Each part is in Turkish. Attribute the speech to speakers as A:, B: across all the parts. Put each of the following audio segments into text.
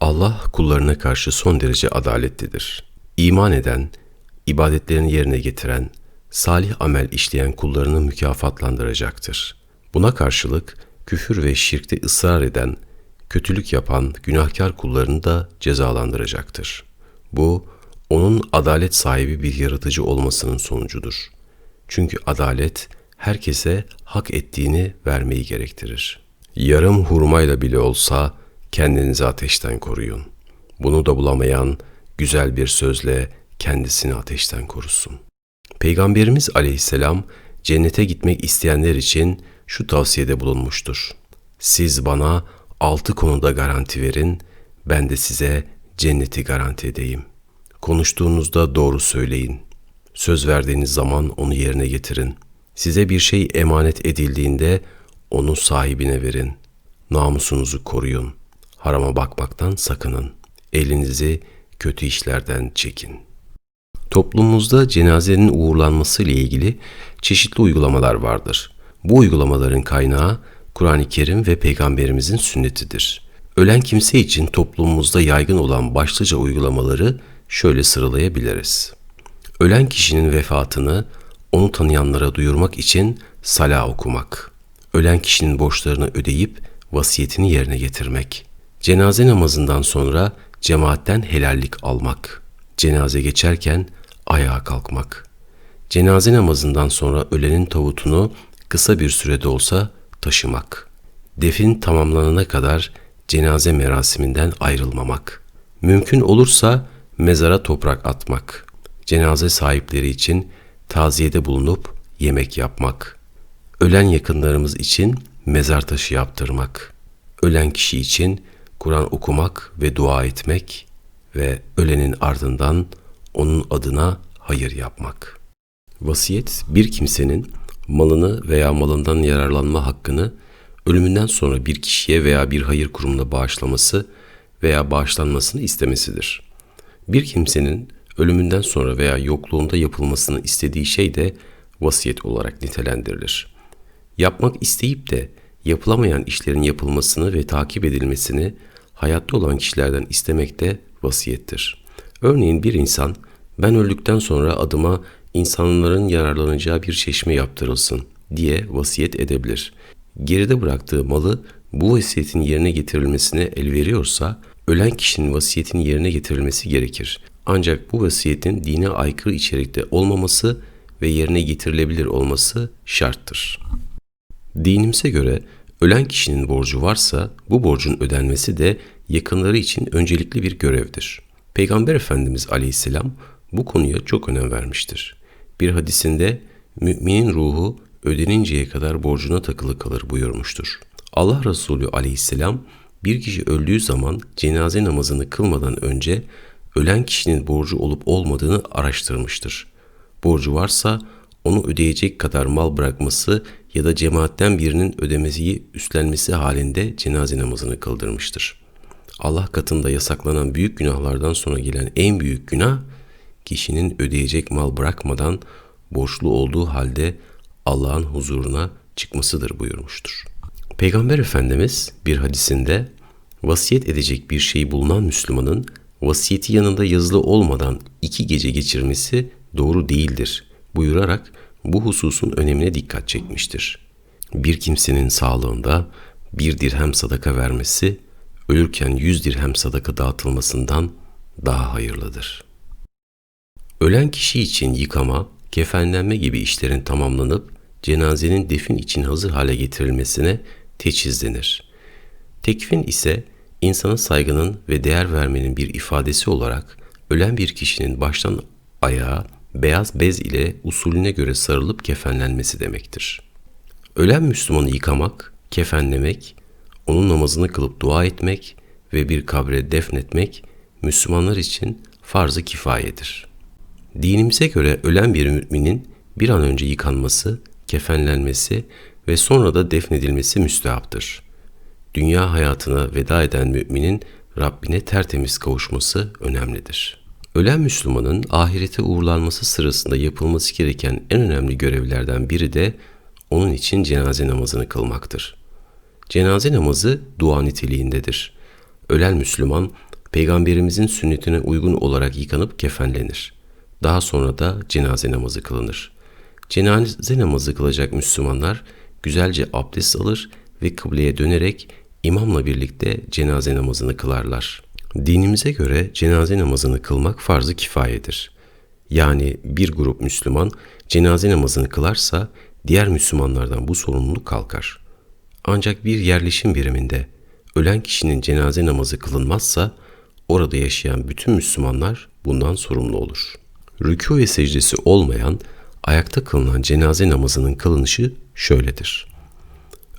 A: Allah kullarına karşı son derece adaletlidir. İman eden, ibadetlerini yerine getiren, salih amel işleyen kullarını mükafatlandıracaktır. Buna karşılık küfür ve şirkte ısrar eden, kötülük yapan günahkar kullarını da cezalandıracaktır. Bu, onun adalet sahibi bir yaratıcı olmasının sonucudur. Çünkü adalet, herkese hak ettiğini vermeyi gerektirir. Yarım hurmayla bile olsa kendinizi ateşten koruyun. Bunu da bulamayan güzel bir sözle kendisini ateşten korusun. Peygamberimiz aleyhisselam cennete gitmek isteyenler için şu tavsiyede bulunmuştur. Siz bana altı konuda garanti verin, ben de size cenneti garanti edeyim. Konuştuğunuzda doğru söyleyin. Söz verdiğiniz zaman onu yerine getirin. Size bir şey emanet edildiğinde onu sahibine verin. Namusunuzu koruyun. Harama bakmaktan sakının. Elinizi kötü işlerden çekin. Toplumumuzda cenazenin uğurlanması ile ilgili çeşitli uygulamalar vardır. Bu uygulamaların kaynağı Kur'an-ı Kerim ve Peygamberimizin sünnetidir. Ölen kimse için toplumumuzda yaygın olan başlıca uygulamaları şöyle sıralayabiliriz. Ölen kişinin vefatını onu tanıyanlara duyurmak için sala okumak. Ölen kişinin borçlarını ödeyip vasiyetini yerine getirmek. Cenaze namazından sonra cemaatten helallik almak. Cenaze geçerken ayağa kalkmak. Cenaze namazından sonra ölenin tavutunu kısa bir sürede olsa taşımak. Defin tamamlanana kadar cenaze merasiminden ayrılmamak. Mümkün olursa mezara toprak atmak. Cenaze sahipleri için taziyede bulunup yemek yapmak. Ölen yakınlarımız için mezar taşı yaptırmak. Ölen kişi için Kur'an okumak ve dua etmek ve ölenin ardından onun adına hayır yapmak. Vasiyet bir kimsenin malını veya malından yararlanma hakkını ölümünden sonra bir kişiye veya bir hayır kurumuna bağışlaması veya bağışlanmasını istemesidir. Bir kimsenin ölümünden sonra veya yokluğunda yapılmasını istediği şey de vasiyet olarak nitelendirilir. Yapmak isteyip de yapılamayan işlerin yapılmasını ve takip edilmesini hayatta olan kişilerden istemek de vasiyettir. Örneğin bir insan ben öldükten sonra adıma insanların yararlanacağı bir çeşme yaptırılsın diye vasiyet edebilir. Geride bıraktığı malı bu vasiyetin yerine getirilmesine el veriyorsa ölen kişinin vasiyetinin yerine getirilmesi gerekir. Ancak bu vasiyetin dine aykırı içerikte olmaması ve yerine getirilebilir olması şarttır. Dinimize göre ölen kişinin borcu varsa bu borcun ödenmesi de yakınları için öncelikli bir görevdir. Peygamber Efendimiz Aleyhisselam bu konuya çok önem vermiştir. Bir hadisinde müminin ruhu ödeninceye kadar borcuna takılı kalır buyurmuştur. Allah Resulü Aleyhisselam bir kişi öldüğü zaman cenaze namazını kılmadan önce ölen kişinin borcu olup olmadığını araştırmıştır. Borcu varsa onu ödeyecek kadar mal bırakması ya da cemaatten birinin ödemesiyi üstlenmesi halinde cenaze namazını kıldırmıştır. Allah katında yasaklanan büyük günahlardan sonra gelen en büyük günah, kişinin ödeyecek mal bırakmadan borçlu olduğu halde Allah'ın huzuruna çıkmasıdır buyurmuştur. Peygamber Efendimiz bir hadisinde vasiyet edecek bir şey bulunan Müslümanın vasiyeti yanında yazılı olmadan iki gece geçirmesi doğru değildir buyurarak bu hususun önemine dikkat çekmiştir. Bir kimsenin sağlığında bir dirhem sadaka vermesi, ölürken yüz dirhem sadaka dağıtılmasından daha hayırlıdır. Ölen kişi için yıkama, kefenlenme gibi işlerin tamamlanıp cenazenin defin için hazır hale getirilmesine teçhiz denir. Tekfin ise insana saygının ve değer vermenin bir ifadesi olarak ölen bir kişinin baştan ayağa beyaz bez ile usulüne göre sarılıp kefenlenmesi demektir. Ölen Müslümanı yıkamak, kefenlemek, onun namazını kılıp dua etmek ve bir kabre defnetmek Müslümanlar için farz-ı kifayedir. Dinimize göre ölen bir müminin bir an önce yıkanması, kefenlenmesi ve sonra da defnedilmesi müstehaptır. Dünya hayatına veda eden müminin Rabbine tertemiz kavuşması önemlidir.'' Ölen Müslümanın ahirete uğurlanması sırasında yapılması gereken en önemli görevlerden biri de onun için cenaze namazını kılmaktır. Cenaze namazı dua niteliğindedir. Ölen Müslüman Peygamberimizin sünnetine uygun olarak yıkanıp kefenlenir. Daha sonra da cenaze namazı kılınır. Cenaze namazı kılacak Müslümanlar güzelce abdest alır ve kıbleye dönerek imamla birlikte cenaze namazını kılarlar. Dinimize göre cenaze namazını kılmak farz-ı kifayedir. Yani bir grup Müslüman cenaze namazını kılarsa diğer Müslümanlardan bu sorumluluk kalkar. Ancak bir yerleşim biriminde ölen kişinin cenaze namazı kılınmazsa orada yaşayan bütün Müslümanlar bundan sorumlu olur. Rükû ve secdesi olmayan ayakta kılınan cenaze namazının kılınışı şöyledir.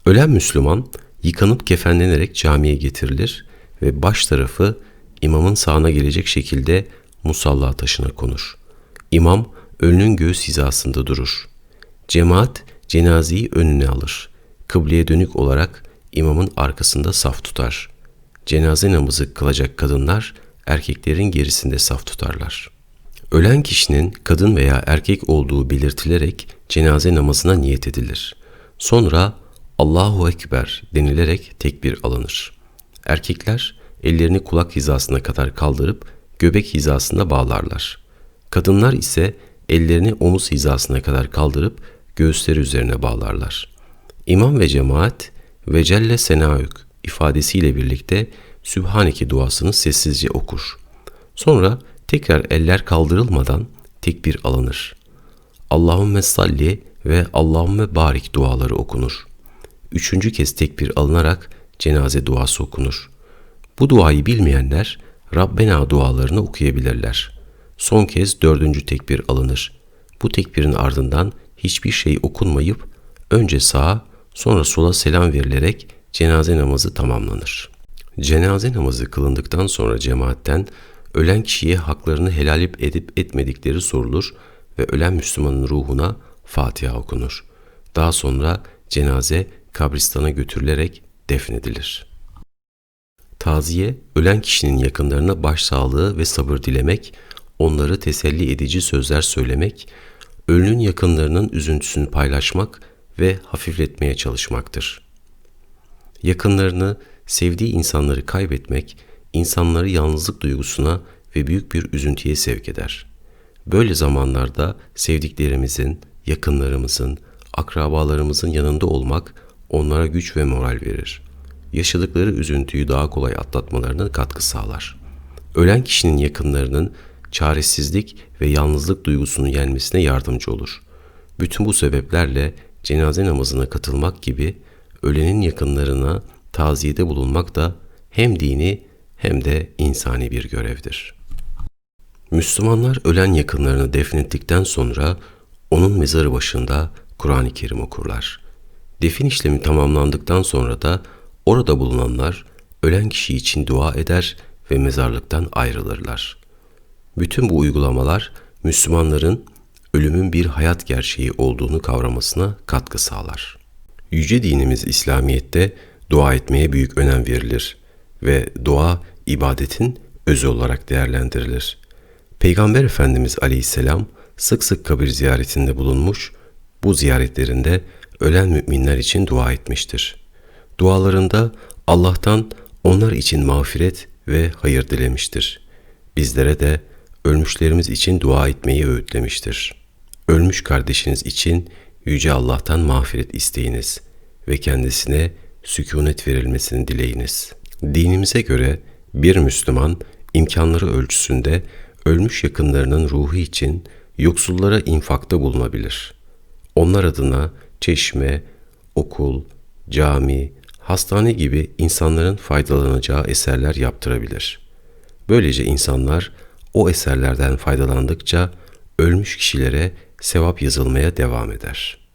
A: Ölen Müslüman yıkanıp kefenlenerek camiye getirilir ve baş tarafı imamın sağına gelecek şekilde musalla taşına konur. İmam ölünün göğüs hizasında durur. Cemaat cenazeyi önüne alır. Kıbleye dönük olarak imamın arkasında saf tutar. Cenaze namazı kılacak kadınlar erkeklerin gerisinde saf tutarlar. Ölen kişinin kadın veya erkek olduğu belirtilerek cenaze namazına niyet edilir. Sonra Allahu Ekber denilerek tekbir alınır. Erkekler ellerini kulak hizasına kadar kaldırıp göbek hizasında bağlarlar. Kadınlar ise ellerini omuz hizasına kadar kaldırıp göğüsleri üzerine bağlarlar. İmam ve cemaat ve Celle Senaük ifadesiyle birlikte Sübhaneke duasını sessizce okur. Sonra tekrar eller kaldırılmadan tekbir alınır. Allahümme salli ve Allahümme barik duaları okunur. Üçüncü kez tekbir alınarak cenaze duası okunur. Bu duayı bilmeyenler Rabbena dualarını okuyabilirler. Son kez dördüncü tekbir alınır. Bu tekbirin ardından hiçbir şey okunmayıp önce sağa sonra sola selam verilerek cenaze namazı tamamlanır. Cenaze namazı kılındıktan sonra cemaatten ölen kişiye haklarını helal edip etmedikleri sorulur ve ölen Müslümanın ruhuna Fatiha okunur. Daha sonra cenaze kabristana götürülerek defnedilir. Taziye, ölen kişinin yakınlarına başsağlığı ve sabır dilemek, onları teselli edici sözler söylemek, ölünün yakınlarının üzüntüsünü paylaşmak ve hafifletmeye çalışmaktır. Yakınlarını, sevdiği insanları kaybetmek, insanları yalnızlık duygusuna ve büyük bir üzüntüye sevk eder. Böyle zamanlarda sevdiklerimizin, yakınlarımızın, akrabalarımızın yanında olmak onlara güç ve moral verir. Yaşadıkları üzüntüyü daha kolay atlatmalarına katkı sağlar. Ölen kişinin yakınlarının çaresizlik ve yalnızlık duygusunu yenmesine yardımcı olur. Bütün bu sebeplerle cenaze namazına katılmak gibi ölenin yakınlarına taziyede bulunmak da hem dini hem de insani bir görevdir. Müslümanlar ölen yakınlarını defnettikten sonra onun mezarı başında Kur'an-ı Kerim okurlar. Defin işlemi tamamlandıktan sonra da orada bulunanlar ölen kişi için dua eder ve mezarlıktan ayrılırlar. Bütün bu uygulamalar Müslümanların ölümün bir hayat gerçeği olduğunu kavramasına katkı sağlar. Yüce dinimiz İslamiyet'te dua etmeye büyük önem verilir ve dua ibadetin özü olarak değerlendirilir. Peygamber Efendimiz Aleyhisselam sık sık kabir ziyaretinde bulunmuş, bu ziyaretlerinde ölen müminler için dua etmiştir. Dualarında Allah'tan onlar için mağfiret ve hayır dilemiştir. Bizlere de ölmüşlerimiz için dua etmeyi öğütlemiştir. Ölmüş kardeşiniz için Yüce Allah'tan mağfiret isteyiniz ve kendisine sükunet verilmesini dileyiniz. Dinimize göre bir Müslüman imkanları ölçüsünde ölmüş yakınlarının ruhu için yoksullara infakta bulunabilir. Onlar adına çeşme, okul, cami, hastane gibi insanların faydalanacağı eserler yaptırabilir. Böylece insanlar o eserlerden faydalandıkça ölmüş kişilere sevap yazılmaya devam eder.''